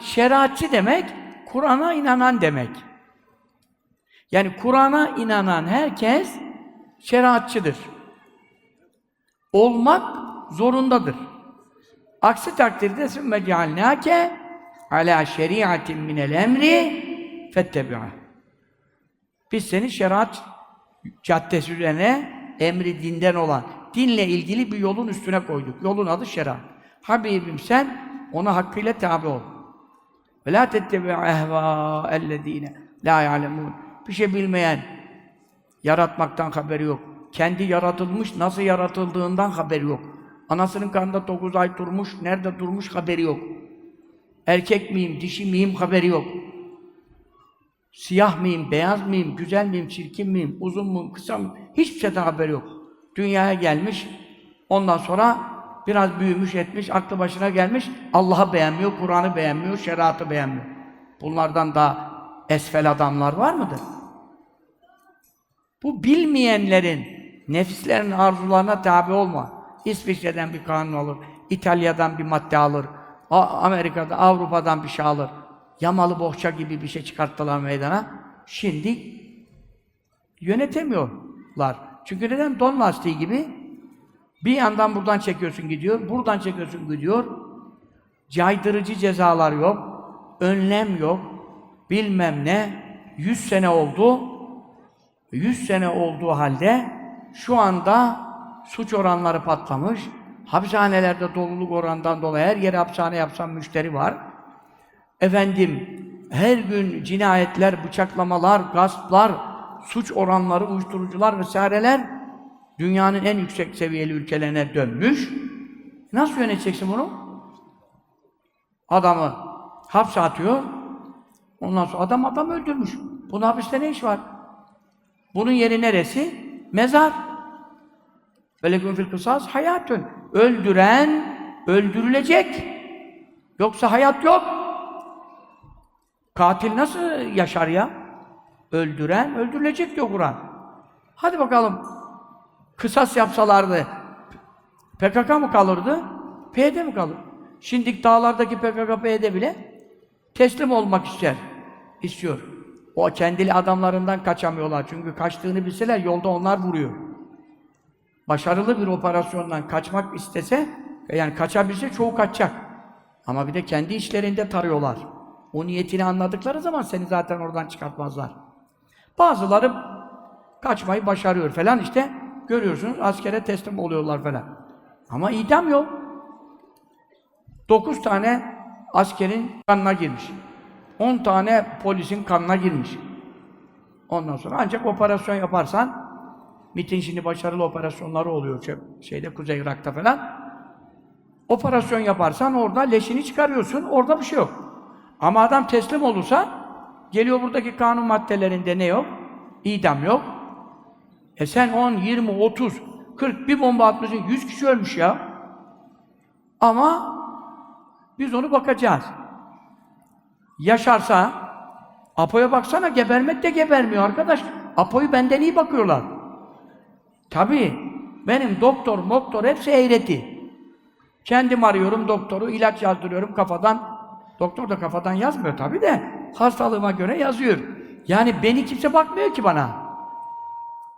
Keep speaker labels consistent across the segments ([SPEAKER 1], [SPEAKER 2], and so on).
[SPEAKER 1] şeriatçı demek, Kur'an'a inanan demek. Yani Kur'an'a inanan herkes şeriatçıdır. Olmak zorundadır. Aksi takdirde sümme cealnâke alâ şeriatin minel emri fettebi'a. Biz seni şeriat caddesi üzerine emri dinden olan, dinle ilgili bir yolun üstüne koyduk. Yolun adı şeriat. Habibim sen ona hakkıyla tabi ol. Ve la tettebi ehvâ ellezîne la ya'lemûn. Bir şey bilmeyen, yaratmaktan haberi yok. Kendi yaratılmış, nasıl yaratıldığından haberi yok. Anasının karnında dokuz ay durmuş, nerede durmuş haberi yok. Erkek miyim, dişi miyim haberi yok. Siyah mıyım, beyaz mıyım, güzel miyim, çirkin miyim, uzun muyum, kısa mıyım? Hiçbir şeyden haberi yok. Dünyaya gelmiş, ondan sonra biraz büyümüş etmiş, aklı başına gelmiş, Allah'ı beğenmiyor, Kur'an'ı beğenmiyor, şeriatı beğenmiyor. Bunlardan daha esfel adamlar var mıdır? Bu bilmeyenlerin, nefislerin arzularına tabi olma. İsviçre'den bir kanun alır, İtalya'dan bir madde alır, Amerika'da, Avrupa'dan bir şey alır. Yamalı bohça gibi bir şey çıkarttılar meydana. Şimdi yönetemiyorlar. Çünkü neden? Don lastiği gibi bir yandan buradan çekiyorsun gidiyor, buradan çekiyorsun gidiyor. Caydırıcı cezalar yok, önlem yok, bilmem ne. Yüz sene oldu, yüz sene olduğu halde şu anda suç oranları patlamış. Hapishanelerde doluluk oranından dolayı her yere hapishane yapsam müşteri var. Efendim, her gün cinayetler, bıçaklamalar, gasplar, suç oranları, uyuşturucular vesaireler dünyanın en yüksek seviyeli ülkelerine dönmüş. Nasıl yöneteceksin bunu? Adamı hapse atıyor. Ondan sonra adam adam öldürmüş. Bunun hapiste ne iş var? Bunun yeri neresi? Mezar. Veleküm fil kısas hayatun. Öldüren öldürülecek. Yoksa hayat yok. Katil nasıl yaşar ya? Öldüren öldürülecek diyor Kur'an. Hadi bakalım. Kısas yapsalardı PKK mı kalırdı? PYD mi kalır? Şimdi dağlardaki PKK PYD bile teslim olmak ister. istiyor. O kendili adamlarından kaçamıyorlar. Çünkü kaçtığını bilseler yolda onlar vuruyor. Başarılı bir operasyondan kaçmak istese, yani kaçabilse çoğu kaçacak. Ama bir de kendi işlerinde tarıyorlar. O niyetini anladıkları zaman seni zaten oradan çıkartmazlar. Bazıları kaçmayı başarıyor falan işte. Görüyorsunuz askere teslim oluyorlar falan. Ama idam yok. Dokuz tane askerin kanına girmiş. On tane polisin kanına girmiş. Ondan sonra ancak operasyon yaparsan MİT'in şimdi başarılı operasyonları oluyor şey- şeyde Kuzey Irak'ta falan. Operasyon yaparsan orada leşini çıkarıyorsun, orada bir şey yok. Ama adam teslim olursa, geliyor buradaki kanun maddelerinde ne yok? İdam yok. E sen 10, 20, 30, 40 bir bomba atmışsın, 100 kişi ölmüş ya. Ama biz onu bakacağız. Yaşarsa, Apo'ya baksana gebermek de gebermiyor arkadaş. Apo'yu benden iyi bakıyorlar. Tabii. Benim doktor, moktor hepsi eğreti. Kendim arıyorum doktoru, ilaç yazdırıyorum kafadan. Doktor da kafadan yazmıyor tabii de hastalığıma göre yazıyor. Yani beni kimse bakmıyor ki bana.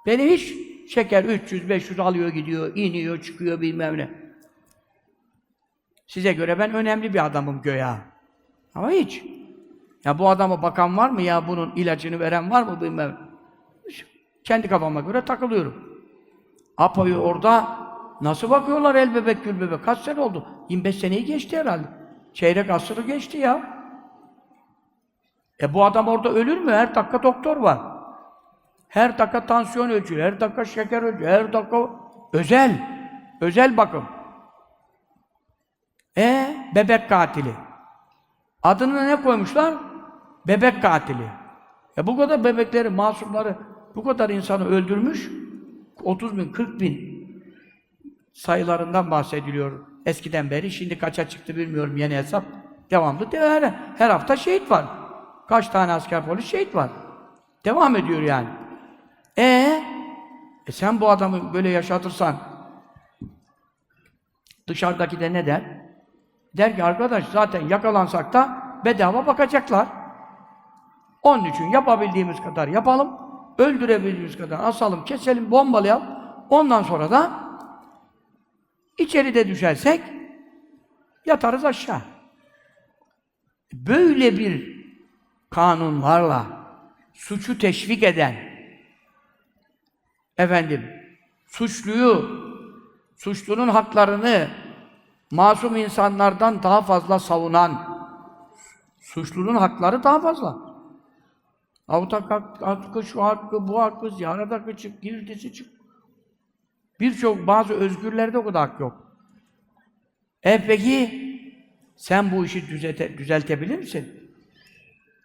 [SPEAKER 1] Beni hiç şeker 300 500 alıyor gidiyor, iniyor, çıkıyor bilmem ne. Size göre ben önemli bir adamım göya. Ama hiç. Ya bu adama bakan var mı ya bunun ilacını veren var mı bilmem. Kendi kafama göre takılıyorum. Apo'yu orada nasıl bakıyorlar el bebek gül bebek? Kaç sene oldu? 25 seneyi geçti herhalde. Çeyrek asırı geçti ya. E bu adam orada ölür mü? Her dakika doktor var. Her dakika tansiyon ölçüyor, her dakika şeker ölçüyor, her dakika özel, özel bakım. E bebek katili. Adını ne koymuşlar? Bebek katili. E bu kadar bebekleri, masumları, bu kadar insanı öldürmüş, 30 bin, 40 bin sayılarından bahsediliyor eskiden beri. Şimdi kaça çıktı bilmiyorum yeni hesap. Devamlı de her, her hafta şehit var. Kaç tane asker polis şehit var. Devam ediyor yani. E, e sen bu adamı böyle yaşatırsan dışarıdaki de ne der? Der ki arkadaş zaten yakalansak da bedava bakacaklar. Onun için yapabildiğimiz kadar yapalım, öldürebildiğimiz kadar asalım, keselim, bombalayalım. Ondan sonra da içeride düşersek yatarız aşağı. Böyle bir kanunlarla suçu teşvik eden efendim suçluyu suçlunun haklarını masum insanlardan daha fazla savunan suçlunun hakları daha fazla. Avutak hak- hakkı, şu hakkı, bu hakkı, ziyaret hakkı çık, girdisi çık. Birçok bazı özgürlerde o kadar hak yok. E peki sen bu işi düzete, düzeltebilir misin?